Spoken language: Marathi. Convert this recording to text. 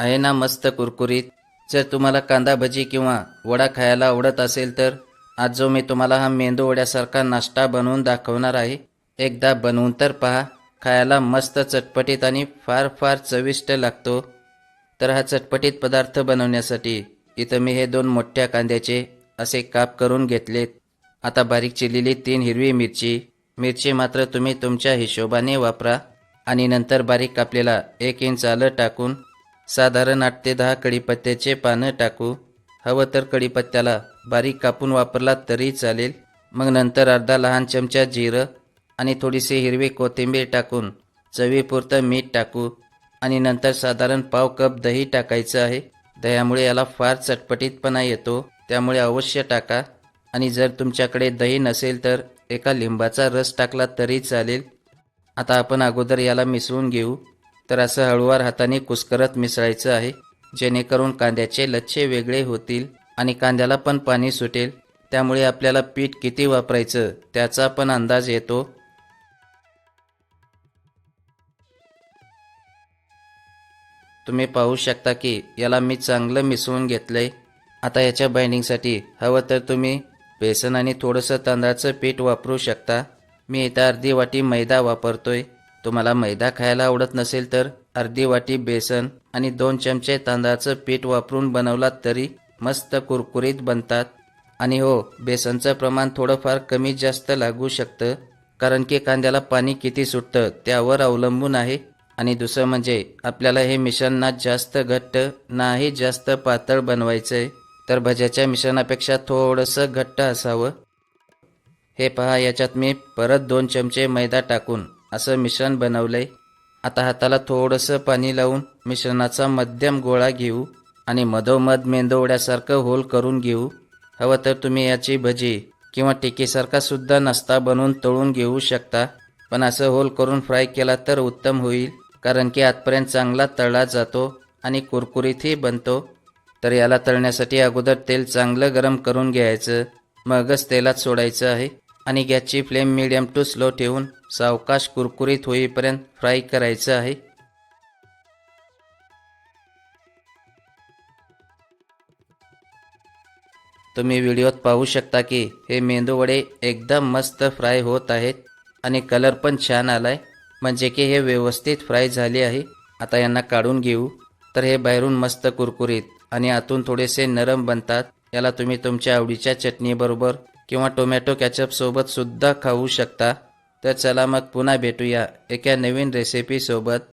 आहे ना मस्त कुरकुरीत? जर तुम्हाला कांदा भजी किंवा वडा खायला आवडत असेल तर आज जो मी तुम्हाला हा मेंदू वड्यासारखा नाश्ता बनवून दाखवणार आहे एकदा बनवून तर पहा. खायला मस्त चटपटीत आणि फार फार चविष्ट लागतो. तर हा चटपटीत पदार्थ बनवण्यासाठी इथं मी हे दोन मोठ्या कांद्याचे असे काप करून घेतलेत. आता बारीक चिरलेली तीन हिरवी मिरची. मिरची मात्र तुम्ही तुमच्या हिशोबाने वापरा आणि नंतर बारीक कापलेला एक इंच आलं टाकून साधारण आठ ते दहा कढीपत्त्याचे पानं टाकू. हवं तर कढीपत्त्याला बारीक कापून वापरला तरी चालेल. मग नंतर अर्धा लहान चमचा जिरं आणि थोडीशी हिरवी कोथिंबीर टाकून चवीपुरतं मीठ टाकू आणि नंतर साधारण पाव कप दही टाकायचं आहे. दह्यामुळे याला फार चटपटीतपणा येतो त्यामुळे अवश्य टाका. आणि जर तुमच्याकडे दही नसेल तर एका लिंबाचा रस टाकला तरी चालेल. आता आपण अगोदर याला मिसळून घेऊ. तर असं हळूवार हाताने कुस्करत मिसळायचं आहे. जेणेकरून कांद्याचे लच्छे वेगळे होतील आणि कांद्याला पण पाणी सुटेल. त्यामुळे आपल्याला पीठ किती वापरायचं त्याचा पण अंदाज येतो. तुम्ही पाहू शकता की याला मी चांगलं मिसळून घेतलंय. आता याच्या बाइंडिंगसाठी हवं तर तुम्ही बेसन आणि थोडंसं तांदळाचं पीठ वापरू शकता. मी इथं अर्धी वाटी मैदा वापरतोय. तुम्हाला मैदा खायला आवडत नसेल तर अर्धी वाटी बेसन आणि दोन चमचे तांदळाचं पीठ वापरून बनवलात तरी मस्त कुरकुरीत बनतात. आणि हो बेसनचं प्रमाण थोडंफार कमी जास्त लागू शकतं कारण की कांद्याला पाणी किती सुटतं त्यावर अवलंबून आहे. आणि दुसरं म्हणजे आपल्याला हे मिश्रण ना जास्त घट्ट नाही जास्त पातळ बनवायचं आहे तर भज्याच्या मिश्रणापेक्षा थोडंसं घट्ट असावं. हे पहा याच्यात मी परत दोन चमचे मैदा टाकून असं मिश्रण बनवलंय. आता हाताला थोडंसं पाणी लावून मिश्रणाचा मध्यम गोळा घेऊ आणि मधोमध मेंदोवड्यासारखं होल करून घेऊ. हवं तर तुम्ही याची भजी किंवा टिकीसारखा सुद्धा नाश्ता बनवून तळून घेऊ शकता. पण असं होल करून फ्राय केला तर उत्तम होईल कारण की आतपर्यंत चांगला तळला जातो आणि कुरकुरीतही बनतो. तर याला तळण्यासाठी अगोदर तेल चांगलं गरम करून घ्यायचं. मगच तेलात सोडायचं आहे. आणि गॅसची फ्लेम मिडियम टू स्लो ठेवून सावकाश कुरकुरीत होईपर्यंत फ्राय करायचं आहे. तुम्ही व्हिडिओत पाहू शकता की हे मेंदूवडे एकदम मस्त फ्राय होत आहेत आणि कलर पण छान आलाय. म्हणजे की हे व्यवस्थित फ्राय झाले आहे. आता यांना काढून घेऊ. तर हे बाहेरून मस्त कुरकुरीत आणि आतून थोडेसे नरम बनतात. याला तुम्ही तुमच्या आवडीच्या चटणीबरोबर किंवा टोमॅटो कॅचअपसोबतसुद्धा सुद्धा खाऊ शकता. तर चला मग पुन्हा भेटूया एका नवीन रेसिपीसोबत